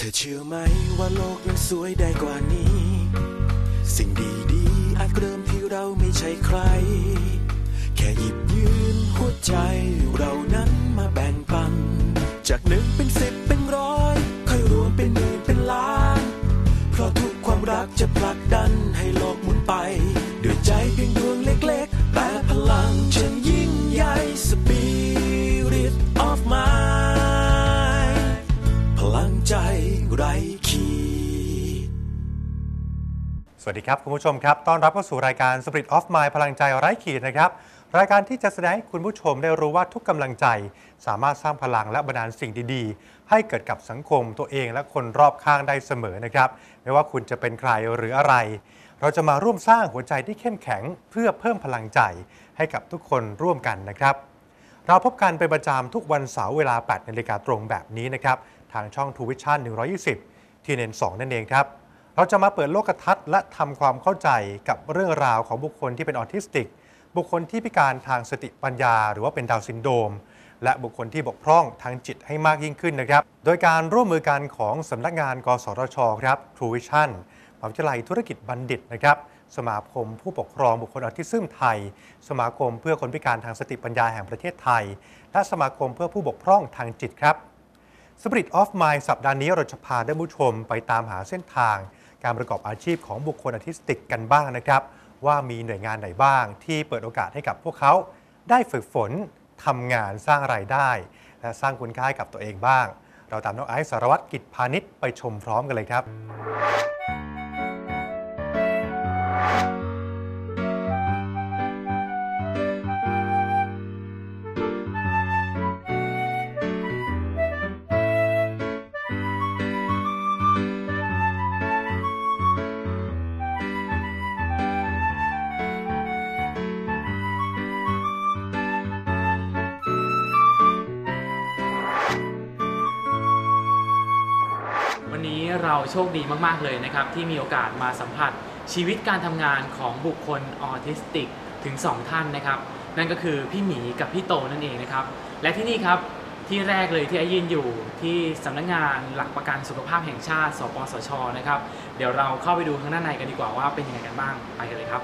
เธอเชื่อไหมว่าโลกนั้นสวยได้กว่านี้ สิ่งดีๆอาจเริ่มที่เราไม่ใช่ใคร แค่หยิบยืนหัวใจเรานั้นมาแบ่งปัน จากหนึ่งเป็นสิบเป็นร้อย ค่อยรวมเป็นหมื่นเป็นล้าน เพราะทุกความรักจะผลักดันให้โลกหมุนไปด้วยใจเพียงดวงเล็กๆ แต่พลังฉันยิ่งใหญ่ Spirit วัสดีครับคุณผู้ชมครับ ต้อนรับเข้าสู่รายการ Spirit of Mind พลังใจไร้ขีดนะครับ รายการที่จะแสดงให้คุณผู้ชมได้รู้ว่าทุกกำลังใจ สามารถสร้างพลังและบันดาลสิ่งดีๆ ให้เกิดกับสังคมตัวเองและคนรอบข้างได้เสมอนะครับ ไม่ว่าคุณจะเป็นใครหรืออะไร เราจะมาร่วมสร้างหัวใจที่เข้มแข็ง เพื่อเพิ่มพลังใจให้กับทุกคนร่วมกันนะครับ เราพบกันเป็นประจำทุกวันเสาร์เวลา8นาฬิกาตรงแบบนี้นะครับ ทางช่องทูวิชั่น120 ที่เน้น2นั่นเองครับ เราจะมาเปิดโลกทัศน์และทำความเข้าใจกับเรื่องราวของบุคคลที่เป็นออทิสติก บุคคลที่พิการทางสติปัญญา หรือว่าเป็นดาวซินโดรมและบุคคลที่บกพร่องทางจิตให้มากยิ่งขึ้นนะครับ โดยการร่วมมือกันของสำนักงาน กสทชครับ True Vision มหาวิทยาลัยธุรกิจบัณฑิตนะครับสมาคมผู้ปกครองบุคคลออทิซึมไทย สมาคมเพื่อคนพิการทางสติปัญญาแห่งประเทศไทย และสมาคมเพื่อผู้บกพร่องทางจิตครับ Spirit of Mind สัปดาห์นี้เราจะพาท่านผู้ชมไปตามหาเส้นทาง การประกอบอาชีพของบุคคลออทิสติกกันบ้างนะครับ ว่ามีหน่วยงานไหนบ้าง ที่เปิดโอกาสให้กับพวกเขาได้ฝึกฝนทำงานสร้างรายได้ และสร้างคุณค่าให้กับตัวเองบ้าง เราตามน้องไอซ์สารวัตรกิจพาณิชย์ไปชมพร้อมกันเลยครับ ดีมากๆเลยนะครับ ที่มีโอกาสมาสัมผัสชีวิตการทำงานของบุคคลออทิสติกถึง 2 ท่านนะครับ นั่นก็คือพี่หมีกับพี่โตนั่นเองนะครับ และที่นี่ครับที่แรกเลยที่ไอยืนอยู่ที่สำนักงานหลักประกันสุขภาพแห่งชาติ สปสชนะครับ เดี๋ยวเราเข้าไปดูข้างด้านในกันดีกว่าว่าเป็นยังไงกันบ้างไปกันเลยครับ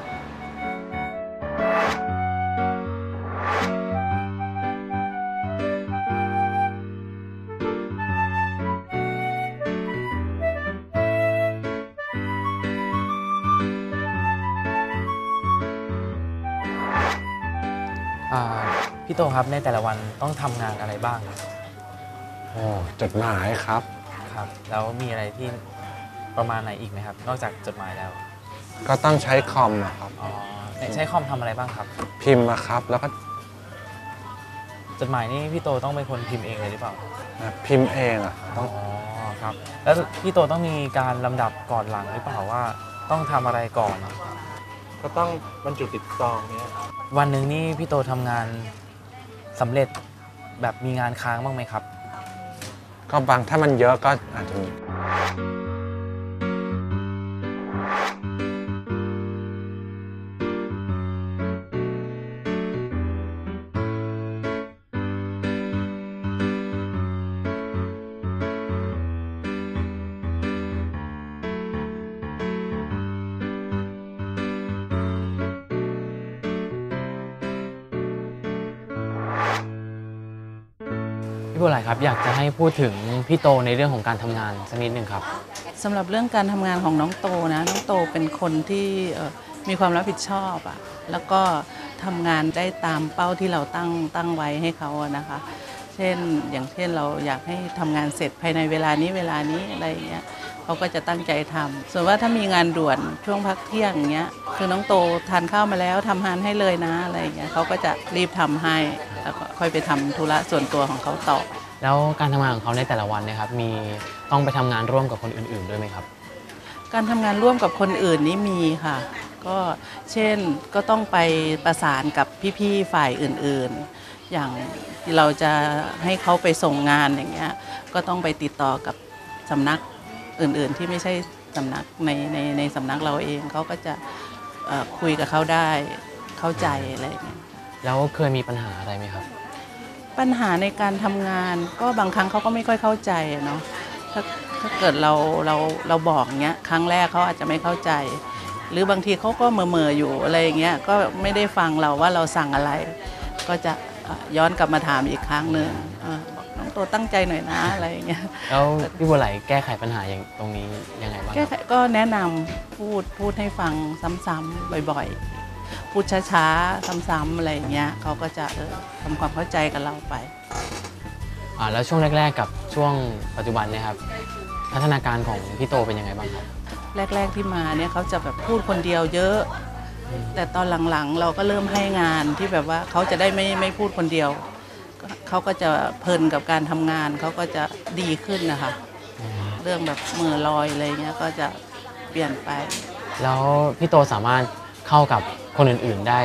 พี่โตครับในแต่ละวันต้องทำงานอะไรบ้างโอ้จดหมายครับ ครับ แล้วมีอะไรที่ประมาณไหนอีกไหมครับ นอกจากจดหมายแล้วก็ต้องใช้คอมอะครับ อ๋อใช้คอมทำอะไรบ้างครับ พิมพ์อะครับ แล้วก็จดหมายนี่พี่โตต้องเป็นคนพิมพ์เองเลยหรือเปล่าพิมพ์เองอะครับอ๋ต้อองครับ แล้วพี่โตต้องมีการลำดับก่อนหลังหรือเปล่าว่าต้องทำอะไรก่อน ก็ต้องบรรจุติดซองเนี้ยครับวันหนึ่งนี่พี่โตทำงาน สำเร็จแบบมีงานค้างบ้างไหมครับ ก็บางถ้ามันเยอะก็อาจจะมี ครับอยากจะให้พูดถึงพี่โตในเรื่องของการทำงานสักนิดหนึ่งครับ สำหรับเรื่องการทำงานของน้องโตนะน้องโตเป็นคนที่เอ่อมีความรับผิดชอบอะแล้วก็ทำงานได้ตามเป้าที่เราตั้งตั้งไว้ให้เขาอะนะคะ เช่นอย่างเช่นเราอยากให้ทำงานเสร็จภายในเวลานี้เวลานี้อะไรอย่างเงี้ยเขาก็จะตั้งใจทำส่วนว่าถ้ามีงานด่วนช่วงพักเที่ยงอย่างเงี้ยคือน้องโตทานข้าวมาแล้วทำงานให้เลยนะอะไรอย่างเงี้ยเขาก็จะรีบทำให้แล้วก็ค่อยไปทำธุระส่วนตัวของเขาต่อ แล้วการทำงานของเขาในแต่ละวันเนะครับ มีต้องไปทำงานร่วมกับคนอื่น ๆ ด้วยไหมครับ การทำงานร่วมกับคนอื่นนี่มีค่ะ ก็เช่นก็ต้องไปประสานกับพี่ๆฝ่ายอื่นๆ อย่างเราจะให้เขาไปส่งงานอย่างเงี้ยก็ต้องไปติดต่อกับสำนักอื่นๆ ที่ไม่ใช่สำนักในในในสำนักเราเองเขาก็จะเอ่อคุยกับเขาได้เข้าใจอะไรอย่างเงี้ย แล้วเคยมีปัญหาอะไรไหมครับ ปัญหาในการทำงานก็บางครั้งเขาก็ไม่ค่อยเข้าใจอะเนาะถ้าถ้าเกิดเราเราเราบอกเงี้ยครั้งแรกเขาอาจจะไม่เข้าใจ หรือบางทีเขาก็เหม่อๆอยู่อะไรอย่างเงี้ยก็ไม่ได้ฟังเราว่าเราสั่งอะไร ก็จะเอ่อย้อนกลับมาถามอีกครั้งหนึ่งเออบอกน้องโตตั้งใจหน่อยนะอะไรอย่างเงี้ยแล้วพี่บัวไหลแก้ไขปัญหาอย่างตรงนี้ยังไงบ้างแก้คไขรับก็แนะนำพูดพูดให้ฟังซ้ำๆบ่อย ๆ พูดช้าๆ ซ้ำๆอะไรอย่างเงี้ยเขาก็จะเออทำความเข้าใจกับเราไปอ่าแล้วช่วงแรก ๆ กับช่วงปัจจุบันเนี่ยครับพัฒนาการของพี่โตเป็นยังไงบ้างครับ แรก ๆที่มาเนี่ยเขาจะแบบพูดคนเดียวเยอะ แต่ตอนหลังๆ เราก็เริ่มให้งานที่แบบว่าเขาจะได้ไม่ไม่พูดคนเดียวก็เขาก็จะเพลินกับการทำงานเขาก็จะดีขึ้นนะคะ เรื่องแบบมือลอยอะไรเงี้ยก็จะเปลี่ยนไป แล้วพี่โตสามารถเข้ากับ คนอื่นๆได้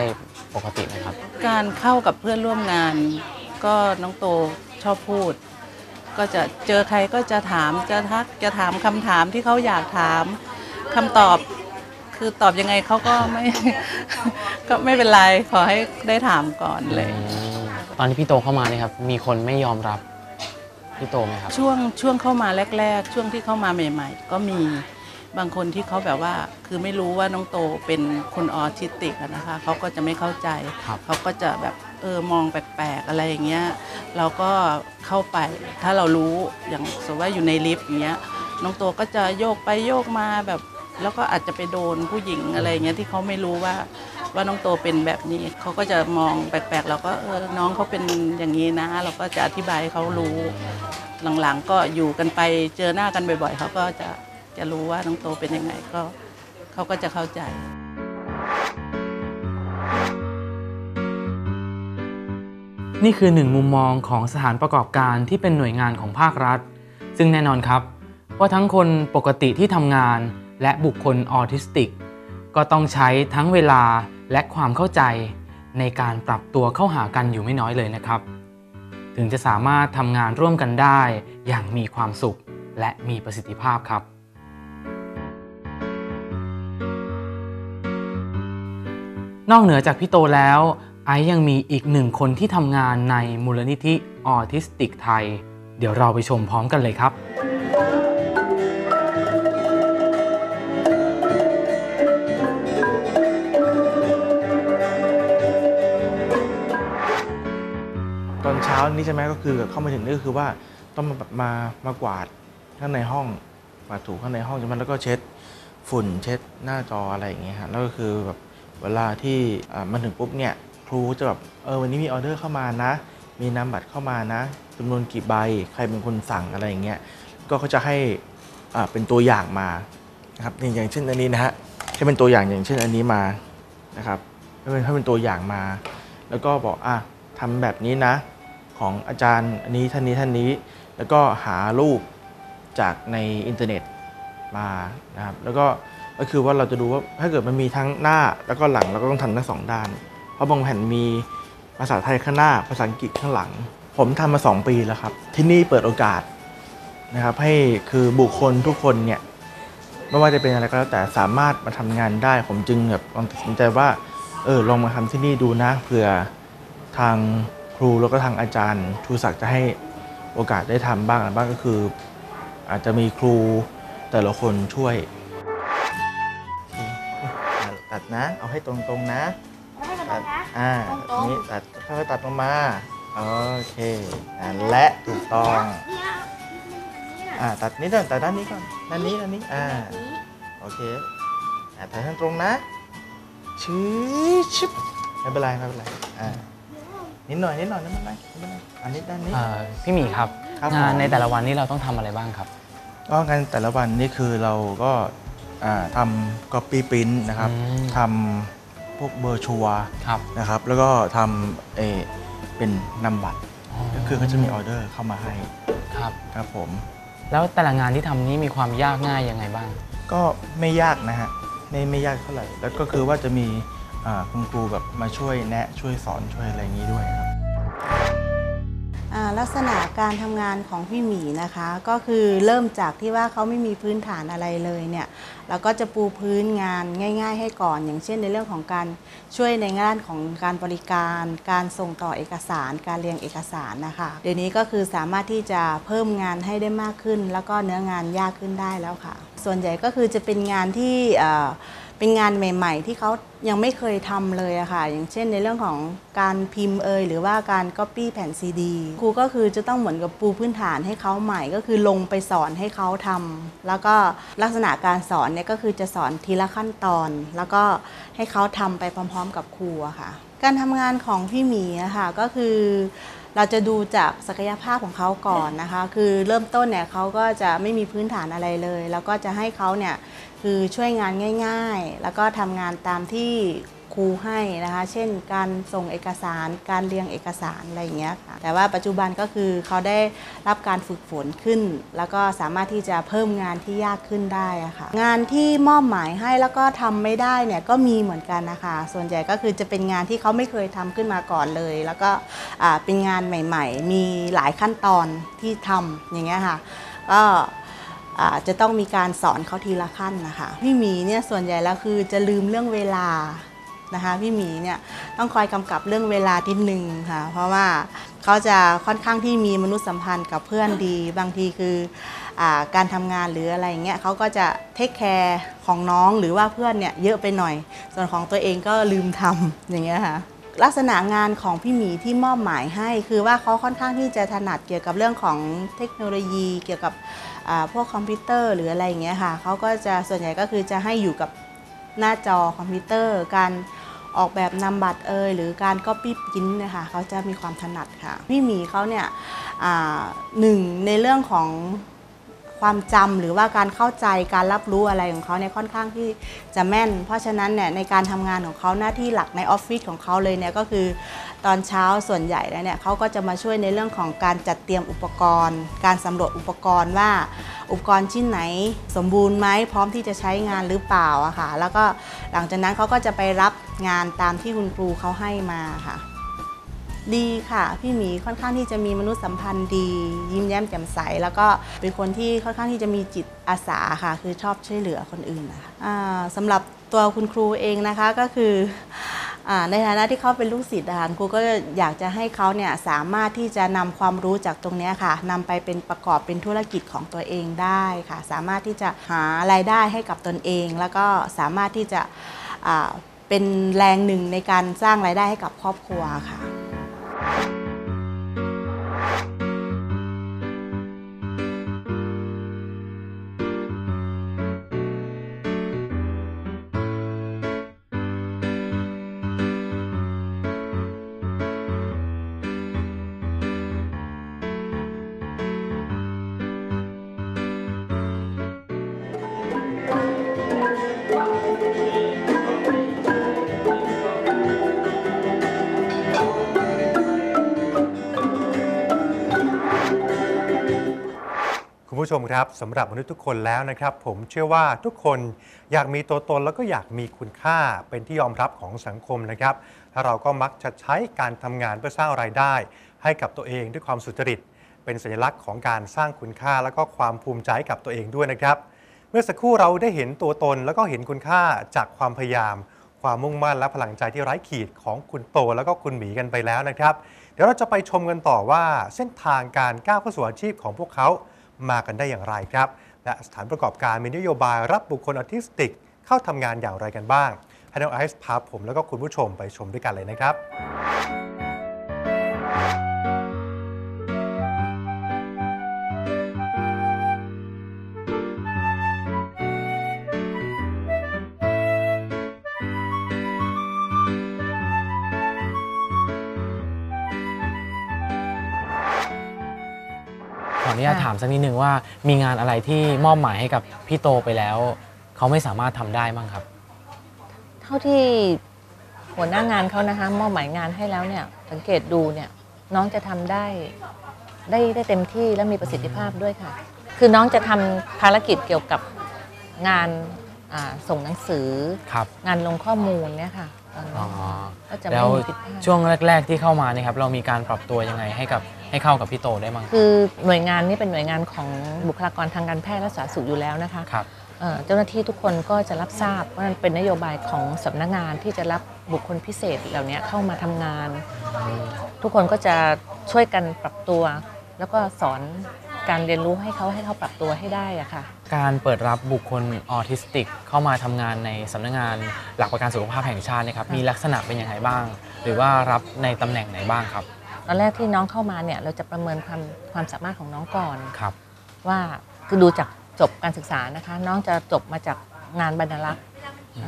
ปกติไหมครับ การเข้ากับเพื่อนร่วมงาน ก็น้องโตชอบพูด ก็จะเจอใครก็จะถามจะทักจะถามคำถามที่เขาอยากถามคำตอบ คือตอบยังไงเขาก็ไม่ ก็ไม่เป็นไรขอให้ได้ถามก่อนเลย ตอนที่พี่โตเข้ามาเนี่ยครับ มีคนไม่ยอมรับพี่โตไหมครับ ช่วงช่วงเข้ามาแรก ๆ ช่วงที่เข้ามาใหม่ ๆ ก็มี บางคนที่เขาแบบว่าคือไม่รู้ว่าน้องโตเป็นคนออทิสติกอะนะคะเขาก็จะไม่เข้าใจ ครับ เขาก็จะแบบเออมองแปลกๆอะไรอย่างเงี้ยเราก็เข้าไปถ้าเรารู้อย่างสมมติว่าอยู่ในลิฟต์อย่างเงี้ยน้องโตก็จะโยกไปโยกมาแบบ แล้วก็อาจจะไปโดนผู้หญิงอะไรอย่างเงี้ยที่เขาไม่รู้ว่าว่าน้องโตเป็นแบบนี้เขาก็จะมองแปลกๆเราก็เออน้องเขาเป็นอย่างนี้นะ เราก็จะอธิบายให้เขารู้ หลังๆก็อยู่กันไปเจอหน้ากันบ่อยๆเขาก็จะ จะรู้ว่าน้องโตเป็นยังไงก็เขาก็จะเข้าใจ นี่คือหนึ่งมุมมองของสถานประกอบการที่เป็นหน่วยงานของภาครัฐ ซึ่งแน่นอนครับ ว่าทั้งคนปกติที่ทำงานและบุคคลออทิสติก ก็ต้องใช้ทั้งเวลาและความเข้าใจในการปรับตัวเข้าหากันอยู่ไม่น้อยเลยนะครับ ถึงจะสามารถทำงานร่วมกันได้อย่างมีความสุขและมีประสิทธิภาพครับ นอกเหนือจากพี่โตแล้ว ไอซ์ยังมีอีกหนึ่งคนที่ทำงานในมูลนิธิออทิสติกไทย เดี๋ยวเราไปชมพร้อมกันเลยครับ ตอนเช้านี้ใช่ไหมก็คือเข้ามาถึงนี่ก็คือว่าต้องมาแบบมามากวาดข้างในห้องกวาดถูข้างในห้องใช่ไหมแล้วก็เช็ดฝุ่นเช็ดหน้าจออะไรอย่างเงี้ยฮะแล้วก็คือแบบ เวลาที่อ่ามาถึงปุ๊บเนี่ยครูจะแบบเออวันนี้มีออเดอร์เข้ามานะ มีนามบัตรเข้ามานะจำนวนกี่ใบใครเป็นคนสั่งอะไรอย่างเงี้ยก็เขาจะให้อ่าเป็นตัวอย่างมานะครับอย่างอย่างเช่นอันนี้นะฮะให้เป็นตัวอย่างอย่างเช่นอันนี้มานะครับให้เป็นให้เป็นตัวอย่างมา แล้วก็บอกอะทำแบบนี้นะ ของอาจารย์อันนี้ท่านนี้ท่านนี้ แล้วก็หารูปจากในอินเทอร์เน็ตมานะครับแล้วก็ ก็คือว่าเราจะดูว่าถ้าเกิดมันมีทั้งหน้าแล้วก็หลังเราก็ต้องทำทั้งสองด้าน เพราะบางแผ่นมีภาษาไทยข้างหน้า ภาษาอังกฤษข้างหลัง ผมทำมา 2 ปีแล้วครับ ที่นี่เปิดโอกาสนะครับให้คือบุคคลทุกคนเนี่ยไม่ว่าจะเป็นอะไรก็แล้วแต่สามารถมาทำงานได้ ผมจึงแบบลองตัดสินใจว่าเออลองมาทำที่นี่ดูนะเผื่อทางครูแล้วก็ทางอาจารย์ชูศักดิ์จะให้โอกาสได้ทำบ้างบ้างก็คือ อาจจะมีครูแต่ละคนช่วย นะ เอาให้ตรงๆนะตัดอ่านี่ตัดค่อยๆตัดลงมาโอเคนั่นแหละถูกต้องอ่าตัดนี้ก่อนตัดด้านนี้ก่อนด้านนี้ด้านนี้อ่าโอเคอ่าตัดให้ตรงนะชื้อชิบไม่เป็นไรไม่เป็นไรอ่านิดหน่อยนิดหน่อยไม่เป็นไรไม่เป็นไรอันนี้ด้านนี้ เอ่อพี่หมีครับครับงานผมในแต่ละวันนี้เราต้องทำอะไรบ้างครับ ก็งานแต่ละวันนี่คือเราก็ อ่าทำ copy print นะครับอืมทำพวกเบอร์ชัวครับนะครับ แล้วก็ทำเออเป็นนำบัตรก็คือเขาจะมีออเดอร์เข้ามาให้ครับครับผม แล้วแต่ละงานที่ทำนี้มีความยากง่ายยังไงบ้าง ก็ไม่ยากนะฮะไม่ไม่ยากเท่าไหร่ แล้วก็คือว่าจะมีอ่าคุณครูแบบมาช่วยแนะช่วยสอนช่วยอะไรอย่างนี้ด้วยครับอ่าอ่า ลักษณะการทำงานของพี่หมีนะคะ ก็คือเริ่มจากที่ว่าเขาไม่มีพื้นฐานอะไรเลยเนี่ยเราก็จะปูพื้นงานง่าย ๆ ให้ก่อน อย่างเช่นในเรื่องของการช่วยในงานของการบริการ การส่งต่อเอกสาร การเรียงเอกสารนะคะเดี๋ยวนี้ก็คือสามารถที่จะเพิ่มงานให้ได้มากขึ้น แล้วก็เนื้องานยากขึ้นได้แล้วค่ะ ส่วนใหญ่ก็คือจะเป็นงานที่ เป็นงานใหม่ ๆ ที่เขายังไม่เคยทำเลยอะค่ะ อย่างเช่นในเรื่องของการพิมพ์เอยหรือว่าการก๊อปปี้แผ่นซีดีครูก็คือจะต้องเหมือนกับปูพื้นฐานให้เขาใหม่ ก็คือลงไปสอนให้เขาทำแล้วก็ลักษณะการสอนเนี่ยก็คือจะสอนทีละขั้นตอน แล้วก็ให้เขาทำไปพร้อม ๆ กับครูอะค่ะ การทำงานของพี่หมีอะค่ะก็คือเราจะดูจากศักยภาพของเขาก่อนนะคะ คือเริ่มต้นเนี่ยเขาก็จะไม่มีพื้นฐานอะไรเลย แล้วก็จะให้เขาเนี่ย คือช่วยงานง่าย ๆ แล้วก็ทำงานตามที่ครูให้นะคะ เช่น การส่งเอกสาร การเรียงเอกสารอะไรอย่างเงี้ยค่ะ แต่ว่าปัจจุบันก็คือเขาได้รับการฝึกฝนขึ้น แล้วก็สามารถที่จะเพิ่มงานที่ยากขึ้นได้ะค่ะ งานที่มอบหมายให้แล้วก็ทำไม่ได้เนี่ยก็มีเหมือนกันนะคะ ส่วนใหญ่ก็คือจะเป็นงานที่เขาไม่เคยทำขึ้นมาก่อนเลย แล้วก็เป็นงานใหม่ ๆ มีหลายขั้นตอนที่ทำอย่างเงี้ยค่ะ ก็ จะต้องมีการสอนเขาทีละขั้นนะคะพี่หมีเนี่ยส่วนใหญ่แล้วคือจะลืมเรื่องเวลานะคะพี่หมีเนี่ยต้องคอยกำกับเรื่องเวลาทีหนึ่งค่ะ เพราะว่าเขาจะค่อนข้างที่มีมนุษยสัมพันธ์กับเพื่อนดี บางทีคืออการทำงานหรืออะไรอย่างเงี้ยเขาก็จะเทคแคร์ของน้องหรือว่าเพื่อนเนี่ยเยอะไปหน่อย ส่วนของตัวเองก็ลืมทำอย่างเงี้ยค่ะลักษณะงานของพี่หมีที่มอบหมายให้ คือว่าเขาค่อนข้างที่จะถนัดเกี่ยวกับเรื่องของเทคโนโลยี เกี่ยวกับ พวกคอมพิวเตอร์หรืออะไรอย่างเงี้ยค่ะเขาก็จะส่วนใหญ่ก็คือจะให้อยู่กับหน้าจอคอมพิวเตอร์ การออกแบบนำบัตรเอยหรือการก๊อปปี้พิมพ์นี่ยค่ะเขาจะมีความถนัดค่ะพี่หมีเขาเนี่ยหนึ่งในเรื่องของความจำหรือว่าการเข้าใจการรับรู้อะไรของเขาเนี่ยค่อนข้างที่จะแม่น เพราะฉะนั้นเนี่ยในการทำงานของเขาหน้าที่หลักในออฟฟิศของเขาเลยเนี่ยก็คือ ตอนเช้าส่วนใหญ่แล้วเนี่ยเขาก็จะมาช่วยในเรื่องของการจัดเตรียมอุปกรณ์ การสำรวจอุปกรณ์ว่า อุปกรณ์ชิ้นไหนสมบูรณ์ไหมพร้อมที่จะใช้งานหรือเปล่าอะค่ะ แล้วก็หลังจากนั้นเขาก็จะไปรับงานตามที่คุณครูเขาให้มาค่ะ ดีค่ะ พี่หมีค่อนข้างที่จะมีมนุษยสัมพันธ์ดี ยิ้มแย้มแจ่มใส แล้วก็เป็นคนที่ค่อนข้างที่จะมีจิตอาสาค่ะ คือชอบช่วยเหลือคนอื่นนะคะสำหรับตัวคุณครูเองนะคะก็คือ ในฐานะที่เขาเป็นลูกศิษย์นะคะครูก็อยากจะให้เขาเนี่ยสามารถที่จะนำความรู้จากตรงนี้ค่ะนำไปเป็นประกอบเป็นธุรกิจของตัวเองได้ค่ะ สามารถที่จะหารายได้ให้กับตนเอง แล้วก็สามารถที่จะเป็นแรงหนึ่งในการสร้างรายได้ให้กับครอบครัวค่ะ คุณผู้ชมครับสำหรับมนุษย์ทุกคนแล้วนะครับ ผมเชื่อว่าทุกคนอยากมีตัวตนแล้วก็อยากมีคุณค่าเป็นที่ยอมรับของสังคมนะครับถ้าเราก็มักจะใช้การทำงานเพื่อสร้างรายได้ ให้กับตัวเองด้วยความสุจริต เป็นสัญลักษณ์ของการสร้างคุณค่าแล้วก็ความภูมิใจให้กับตัวเองด้วยนะครับ เมื่อสักครู่เราได้เห็นตัวตนแล้วก็เห็นคุณค่าจากความพยายาม ความมุ่งมั่นและพลังใจที่ไร้ขีดของคุณโตแล้วก็คุณหมีกันไปแล้วนะครับ เดี๋ยวเราจะไปชมกันต่อว่าเส้นทางการก้าวเข้าสู่อาชีพของพวกเขา มากันได้อย่างไรครับ และสถานประกอบการมีนโยบายรับบุคคลออทิสติก เข้าทำงานอย่างไรกันบ้างให้น้องไอซ์พาผมแล้วก็คุณผู้ชมไปชมด้วยกันเลยนะครับ ออนุญาตค่ะถามสักนิดนึงว่ามีงานอะไรที่มอบหมายให้กับพี่โตไปแล้ว เขาไม่สามารถทำได้บ้างครับ เท่าที่หัวหน้างานเขานะคะมอบหมายงานให้แล้วเนี่ย สังเกตดูเนี่ยน้องจะทำได้ได้ได้เต็มที่และมีประสิทธิภาพด้วยค่ะ คือน้องจะทำภารกิจเกี่ยวกับงานอ่าส่งหนังสือ ครับงานลงข้อมูลเนี่ยค่ะตอนอ๋นั้อนก็จะแล้ไม่วมีผิดพลาด ช่วงแรก ๆ ที่เข้ามาเนี่ยครับเรามีการปรับตัวยังไงให้กับ ให้เข้ากับพี่โตได้บ้างคือหน่วยงานนี้เป็นหน่วยงานของบุคลากรทางการแพทย์และสาธารณสุขอยู่แล้วนะคะครับเอ่อเจ้าหน้าที่ทุกคนก็จะรับทราบว่ามันเป็นนโยบายของสำนักงานที่จะรับบุคคลพิเศษเหล่านี้เข้ามาทำงาน ทุกคนก็จะช่วยกันปรับตัว แล้วก็สอนการเรียนรู้ให้เขาให้เขาปรับตัวให้ได้อะค่ะ การเปิดรับบุคคลออทิสติกเข้ามาทำงานในสำนักงานหลักประกันสุขภาพแห่งชาติเนยครับมีลักษณะเป็นยังไงบ้าง หรือว่ารับในตำแหน่งไหนบ้างครับ ตอนแรกที่น้องเข้ามาเนี่ยเราจะประเมินความความสามารถของน้องก่อนครับ ว่าคือดูจากจบการศึกษานะคะ น้องจะจบมาจากงานบรรณารักษ์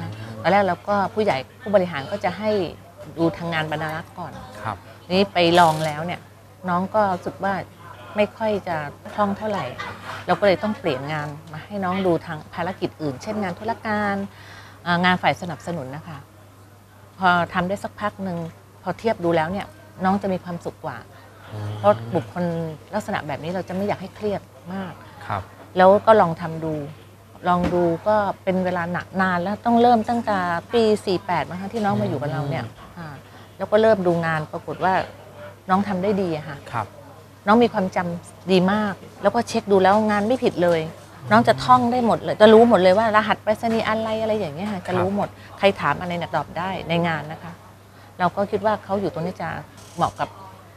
นะตอนแรกเราก็ผู้ใหญ่ผู้บริหารก็จะให้ดูทางงานบรรณารักษ์ก่อนครับนี้ไปลองแล้วเนี่ยน้องก็รู้สึกว่าไม่ค่อยจะคล่องเท่าไหร่ เราก็เลยต้องเปลี่ยนงานมาให้น้องดูทางภารกิจอื่น เช่นงานธุรการอ่างานฝ่ายสนับสนุนนะคะ พอทำได้สักพักหนึ่งพอเทียบดูแล้วเนี่ย น้องจะมีความสุขกว่า เพราะบุคคลลักษณะแบบนี้เราจะไม่อยากให้เครียดมาก ครับ แล้วก็ลองทำดู ลองดูก็เป็นเวลาหนักนานแล้วต้องเริ่มตั้งแต่ปี 48นะคะที่น้องมาอยู่กับเราเนี่ยอ่าแล้วก็เริ่มดูงานปรากฏว่าน้องทำได้ดีอะค่ะ ครับ น้องมีความจำดีมาก แล้วก็เช็คดูแล้วงานไม่ผิดเลย น้องจะท่องได้หมดเลย จะรู้หมดเลยว่ารหัสไปรษณีย์อะไรอะไรอย่างเงี้ยค่ะ จะรู้หมด ใครถามอะไรเนี่ยตอบได้ในงานนะคะ เราก็คิดว่าเขาอยู่ตรงนี้จะ เหมาะกับ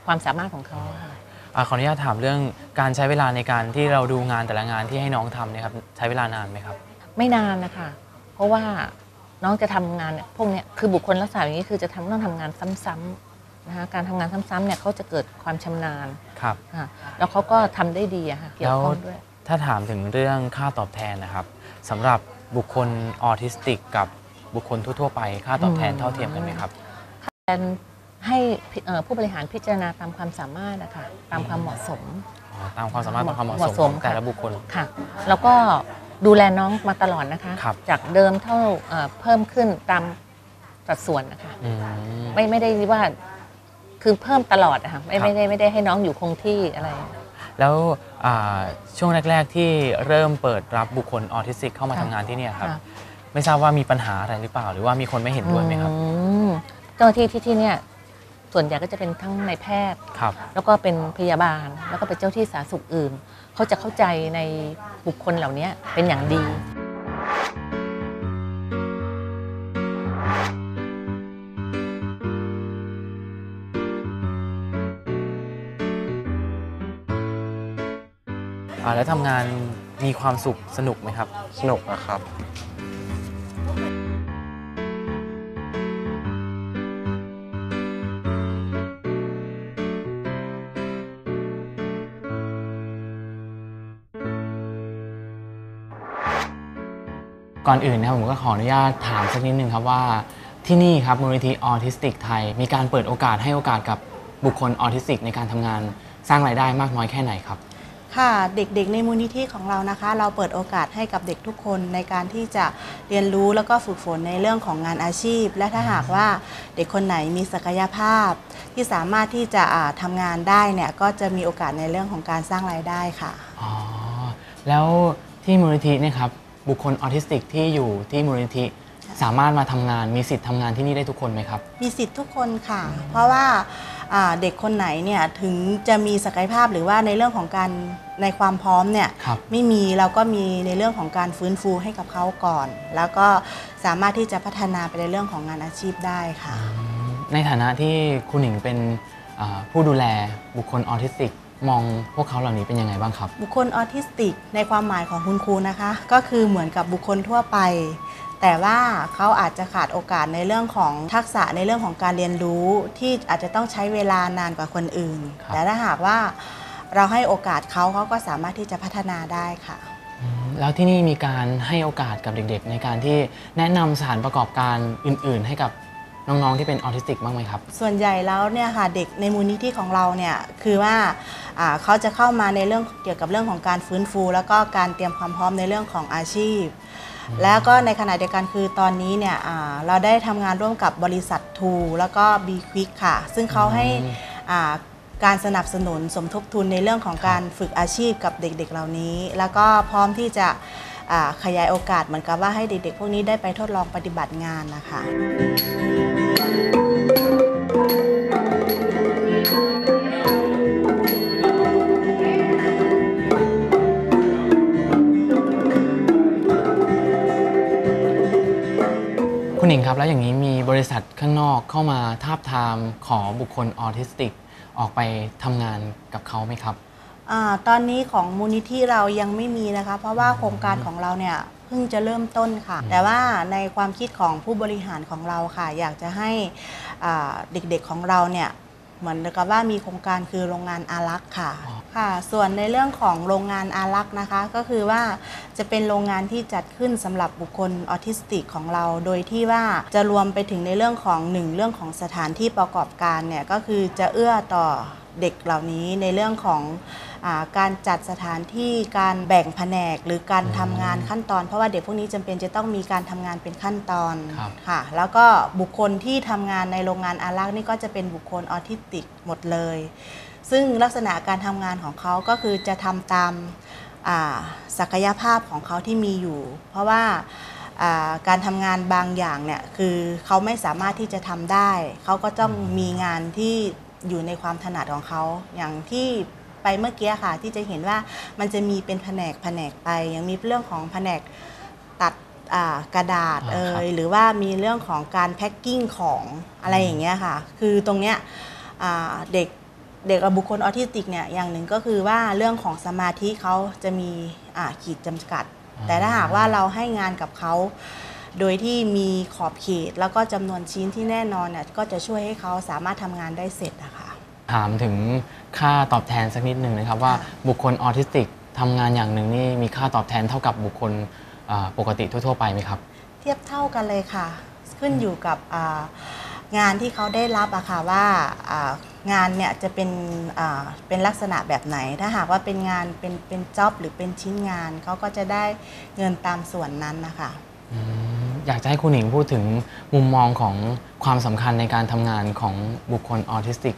ความสามารถของเขาค่ะอ่าขออนุญาตถามเรื่องการใช้เวลาในการที่เราดูงานแต่ละงานที่ให้น้องทำเนี่ยครับใช้เวลานานไหมครับ ไม่นานนะคะ เพราะว่าน้องจะทำงานเนี่ยพวกเนี้ยคือบุคคลลักษณะอย่างนี้คือจะทำต้องทำงานซ้ำๆนะคะการทำงานซ้ำๆเนี่ยเขาจะเกิดความชำนาญครับอะแล้วเขาก็ทำได้ดีอะค่ะเกี่ยวข้องด้วย ถ้าถามถึงเรื่องค่าตอบแทนนะครับสำหรับบุคคลออทิสติกกับบุคคลทั่วๆไป ค่าตอบแทนอืมเท่าเทียมกันไหมครับการ ให้พิเอ่อผู้บริหารพิจารณาตามความสามารถนะคะตามความเหมาะสมอ๋อตามความสามารถตามความเหมาะเหมาะสสมมของแต่ค่ะละบุคคลค่ะ แล้วก็ดูแลน้องมาตลอดนะคะครับจากเดิมเท่าเอ่อเพิ่มขึ้นตามสัดส่วนนะคะอืมไม่ไม่ได้ว่าคือเพิ่มตลอดนะคะไม่ครับไม่ได้ไม่ได้ให้น้องอยู่คงที่อะไร แล้วอ่าช่วงแรก ๆ ที่เริ่มเปิดรับบุคคลออทิสติกเข้ามาค่ะทำงานที่เนี่ยครับค่ะไม่ทราบว่ามีปัญหาอะไรหรือเปล่า หรือว่ามีคนไม่เห็นด้วยไหมครับอืมเจ้าหน้าที่ที่ที่เนี่ย ส่วนใหญ่ก็จะเป็นทั้งในายแพทย์ ครับ แล้วก็เป็นพยาบาล แล้วก็เป็นเจ้าที่สาธารณสุขอื่น เขาจะเข้าใจในบุคคลเหล่านี้เป็นอย่างดี อ่าแล้วทำงานมีความสุขสนุกไหมครับ สนุกนะครับ ก่อนอื่นนะครับผมก็ขออนุญาตถามสักนิดนึงครับว่าที่นี่ครับมูลนิธิออทิสติกไทย มีการเปิดโอกาสให้โอกาสกับบุคคลออทิสติกในการทำงานสร้างรายได้มากน้อยแค่ไหนครับ ค่ะเด็กๆในมูลนิธิของเรานะคะ เราเปิดโอกาสให้กับเด็กทุกคนในการที่จะเรียนรู้แล้วก็ฝึกฝนในเรื่องของงานอาชีพ และถ้าหากว่าเด็กคนไหนมีศักยภาพ ที่สามารถที่จะอ่าทำงานได้เนี่ยก็จะมีโอกาสในเรื่องของการสร้างรายได้ค่ะ อ๋อ แล้วที่มูลนิธิเนี่ยครับ บุคคลออทิสติกที่อยู่ที่มูลนิธิ สามารถมาทำงานมีสิทธิ์ทำงานที่นี่ได้ทุกคนไหมครับ มีสิทธิ์ทุกคนค่ะ เพราะว่าอ่าเด็กคนไหนเนี่ยถึงจะมีศักยภาพหรือว่าในเรื่องของการในความพร้อมเนี่ยครับ ไม่มีเราก็มีในเรื่องของการฟื้นฟูให้กับเขาก่อน แล้วก็สามารถที่จะพัฒนาไปในเรื่องของงานอาชีพได้ค่ะ ในฐานะที่คุณหนิงเป็นอ่าผู้ดูแลบุคคลออทิสติก มองพวกเขาเหล่านี้เป็นยังไงบ้างครับ บุคคลออทิสติกในความหมายของคุณครูนะคะ ก็คือเหมือนกับบุคคลทั่วไป แต่ว่าเขาอาจจะขาดโอกาสในเรื่องของทักษะในเรื่องของการเรียนรู้ที่อาจจะต้องใช้เวลานานกว่าคนอื่นครับแต่ถ้าหากว่าเราให้โอกาสเขาเขาก็สามารถที่จะพัฒนาได้ค่ะอืมแล้วที่นี่มีการให้โอกาสกับเด็กๆ ในการที่แนะนำสถานประกอบการอื่น ๆ ให้กับ น้องๆที่เป็นออทิสติกบ้างไหมครับ ส่วนใหญ่แล้วเนี่ยค่ะเด็กในมูลนิธิของเราเนี่ยคือว่าอ่าเขาจะเข้ามาในเรื่องเกี่ยวกับเรื่องของการฟื้นฟู แล้วก็การเตรียมความพร้อมในเรื่องของอาชีพ แล้วก็ในขณะเดียวกันคือตอนนี้เนี่ยอ่าเราได้ทำงานร่วมกับบริษัททูแล้วก็ B Quick ค่ะ ซึ่งเขาให้อ่าการสนับสนุนสมทบทุนในเรื่องของการฝึกอาชีพกับเด็กๆเหล่านี้ แล้วก็พร้อมที่จะอ่า ขยายโอกาสเหมือนกับว่าให้เด็กๆ พวกนี้ได้ไปทดลองปฏิบัติงานนะคะคุณหญิงครับแล้วอย่างนี้มีบริษัทข้างนอกเข้ามาทาบทามขอบุคคลออทิสติก ออกไปทำงานกับเขาไหมครับ อาตอนนี้ของมูลนิธิเรายังไม่มีนะคะ เพราะว่าโครงการของเราเนี่ยเพิ่งจะเริ่มต้นค่ะ แต่ว่าในความคิดของผู้บริหารของเราค่ะ อยากจะให้อ่าเด็กๆของเราเนี่ยเหมือนกับว่ามีโครงการคือโรงงานอารักษ์ค่ะค่ะ ส่วนในเรื่องของโรงงานอารักษ์นะคะ ก็คือว่าจะเป็นโรงงานที่จัดขึ้นสำหรับบุคคลออทิสติกของเรา โดยที่ว่าจะรวมไปถึงในเรื่องของหนึ่งเรื่องของสถานที่ประกอบการเนี่ยก็คือจะเอื้อต่อเด็กเหล่านี้ในเรื่องของอ่า การจัดสถานที่การแบ่งแผนกหรือการทำงานขั้นตอน เพราะว่าเด็กพวกนี้จำเป็นจะต้องมีการทำงานเป็นขั้นตอนครับค่ะ แล้วก็บุคคลที่ทำงานในโรงงานอารักษ์นี่ก็จะเป็นบุคคลออทิสติกหมดเลย ซึ่งลักษณะการทำงานของเขาก็คือจะทำตามอ่าศักยภาพของเขาที่มีอยู่ เพราะว่าอ่าการทำงานบางอย่างเนี่ยคือเขาไม่สามารถที่จะทำได้ เขาก็ต้องมีงานที่อยู่ในความถนัดของเขา อย่างที่ ไปเมื่อกี้ค่ะ ที่จะเห็นว่ามันจะมีเป็นแผนกแผนกไป ยังมีเรื่องของแผนกตัดอ่ากระดาษอ่าเอ่ครับยหรือว่ามีเรื่องของการแพ็คกิ้งของอะไรอย่างเงี้ยค่ะ คือตรงเนี้ยอ่าเด็กเด็กกับบุคคลออทิสติกเนี่ยอย่างหนึ่งก็คือว่าเรื่องของสมาธิเขาจะมีอ่าขีดจำกัด แต่ถ้าหากว่าเราให้งานกับเขาโดยที่มีขอบเขตแล้วก็จำนวนชิ้นที่แน่นอนเนี่ยก็จะช่วยให้เขาสามารถทำงานได้เสร็จอะค่ะ ถามถึงค่าตอบแทนสักนิดหนึ่งนะครับ ว่าค่ะบุคคลออทิสติกทำงานอย่างหนึ่งนี่มีค่าตอบแทนเท่ากับบุคคลอ่าปกติทั่ว ๆ ไปไหมครับ เทียบเท่ากันเลยค่ะ ขึ้นอยู่กับอ่างานที่เขาได้รับอะค่ะว่าอ่างานเนี่ยจะเป็นอ่าเป็นลักษณะแบบไหน ถ้าหากว่าเป็นงานเป็นเป็นจ็อบหรือเป็นชิ้นงานเขาก็จะได้เงินตามส่วนนั้นนะคะอืมอยากจะให้คุณหนิงพูดถึงมุมมองของความสำคัญในการทำงานของบุคคลออทิสติก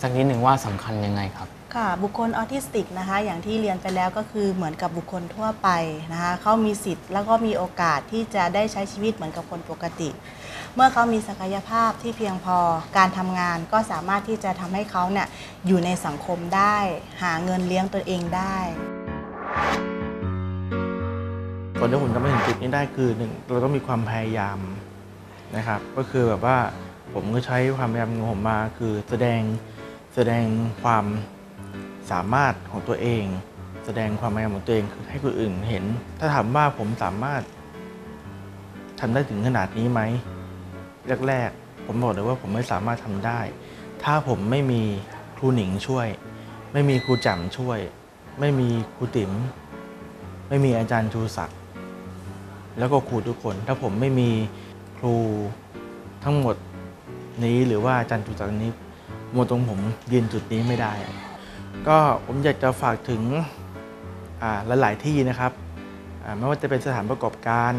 สักนิดหนึ่งว่าสำคัญยังไงครับ ค่ะ บุคคลออทิสติกนะคะ อย่างที่เรียนไปแล้วก็คือเหมือนกับบุคคลทั่วไปนะคะเขามีสิทธิ์แล้วก็มีโอกาสที่จะได้ใช้ชีวิตเหมือนกับคนปกติ เมื่อเขามีศักยภาพที่เพียงพอการทำงานก็สามารถที่จะทำให้เขาเนี่ยอยู่ในสังคมได้ หาเงินเลี้ยงตัวเองได้ก่อนที่ผมจะมาถึงจุดนี้ได้คือหนึ่งเราต้องมีความพยายามนะครับ ก็คือแบบว่าผมก็ใช้ความพยายามของผมมาคือแสดง แสดงความสามารถของตัวเอง แสดงความพยายามของตัวเองคือให้คนอื่นเห็น ถ้าถามว่าผมสามารถทำได้ถึงขนาดนี้ไหมแรกๆ ผมบอกเลยว่าผมไม่สามารถทำได้ ถ้าผมไม่มีครูหนิงช่วย ไม่มีครูจำช่วย ไม่มีครูติ๋มไม่มีอาจารย์ชูศักดิ์แล้วก็ครูทุกคน ถ้าผมไม่มีครูทั้งหมดนี้หรือว่าอาจารย์ชูศักดิ์นี้ หมดตรงผมยืนจุดนี้ไม่ได้ ก็ผมอยากจะฝากถึงหลาย ๆ ที่นะครับไม่ว่าจะเป็นสถานประกอบการ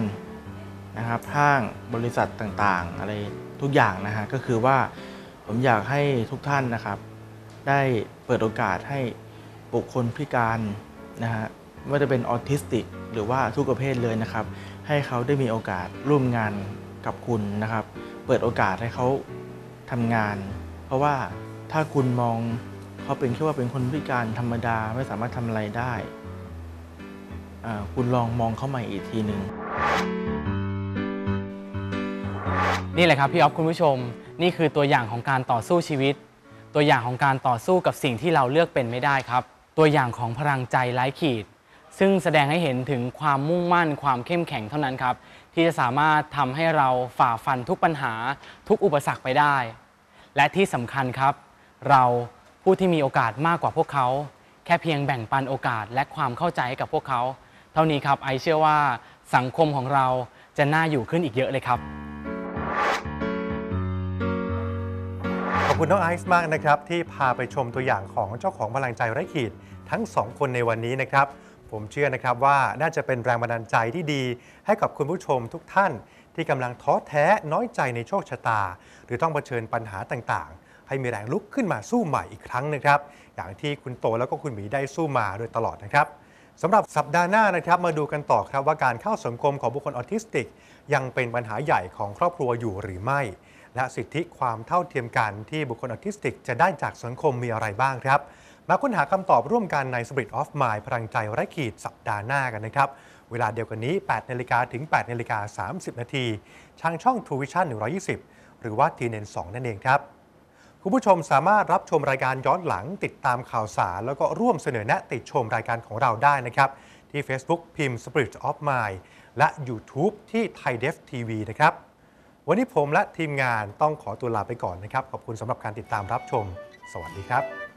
นะครับห้างบริษัทต่างๆ อะไรทุกอย่างนะฮะก็คือว่าผมอยากให้ทุกท่านนะครับ ได้เปิดโอกาสให้บุคคลพิการนะฮะไม่ว่าจะเป็นออทิสติก หรือว่าทุกประเภทเลยนะครับ ให้เขาได้มีโอกาสร่วมงานกับคุณนะครับ เปิดโอกาสให้เขาทำงาน เพราะว่าถ้าคุณมองเขาเป็นแค่ว่าเป็นคนพิการธรรมดาไม่สามารถทำอะไรได้ คุณลองมองเข้ามาอีกทีหนึ่งนี่แหละครับพี่ออฟคุณผู้ชม นี่คือตัวอย่างของการต่อสู้ชีวิต ตัวอย่างของการต่อสู้กับสิ่งที่เราเลือกเป็นไม่ได้ครับ ตัวอย่างของพลังใจไร้ขีด ซึ่งแสดงให้เห็นถึงความมุ่งมั่นความเข้มแข็งเท่านั้นครับ ที่จะสามารถทำให้เราฝ่าฟันทุกปัญหาทุกอุปสรรคไปได้ และที่สำคัญครับ เราผู้ที่มีโอกาสมากกว่าพวกเขา แค่เพียงแบ่งปันโอกาสและความเข้าใจให้กับพวกเขา เท่านี้ครับไอเชื่อว่าสังคมของเราจะน่าอยู่ขึ้นอีกเยอะเลยครับ ขอบคุณน้องไอซ์มากนะครับ ที่พาไปชมตัวอย่างของเจ้าของพลังใจไร้ขีดทั้งสองคนในวันนี้นะครับ ผมเชื่อนะครับว่าน่าจะเป็นแรงบันดาลใจที่ดี ให้กับคุณผู้ชมทุกท่าน ที่กำลังท้อแท้น้อยใจในโชคชะตา หรือต้องเผชิญปัญหาต่างๆ ให้มีแรงลุกขึ้นมาสู้ใหม่อีกครั้งนะครับ อย่างที่คุณโตแล้วก็คุณหมีได้สู้มาโดยตลอดนะครับสำหรับสัปดาห์หน้านะครับมาดูกันต่อครับว่าการเข้าสังคมของบุคคลออทิสติก ยังเป็นปัญหาใหญ่ของครอบครัวอยู่หรือไม่ และสิทธิความเท่าเทียมกันที่บุคคลออทิสติก จะได้จากสังคมมีอะไรบ้างครับ มาค้นหาคำตอบร่วมกันใน Spirit of Mind พลังใจไร้ขีดสัปดาห์หน้ากันนะครับ เวลาเดียวกันนี้ 8 นาฬิกาถึง 8 นาฬิกา 30 นาทีทางช่อง True Vision 120 หรือว่า TNN 2นั่นเองครับ คุณผู้ชมสามารถรับชมรายการย้อนหลังติดตามข่าวสาร แล้วก็ร่วมเสนอแนะติดชมรายการของเราได้นะครับ ที่ Facebook พิมพ์ Spirit of Mind และ YouTube ที่ Thai Def TV นะครับ วันนี้ผมและทีมงานต้องขอตัวลาไปก่อนนะครับ ขอบคุณสำหรับการติดตามรับชม สวัสดีครับ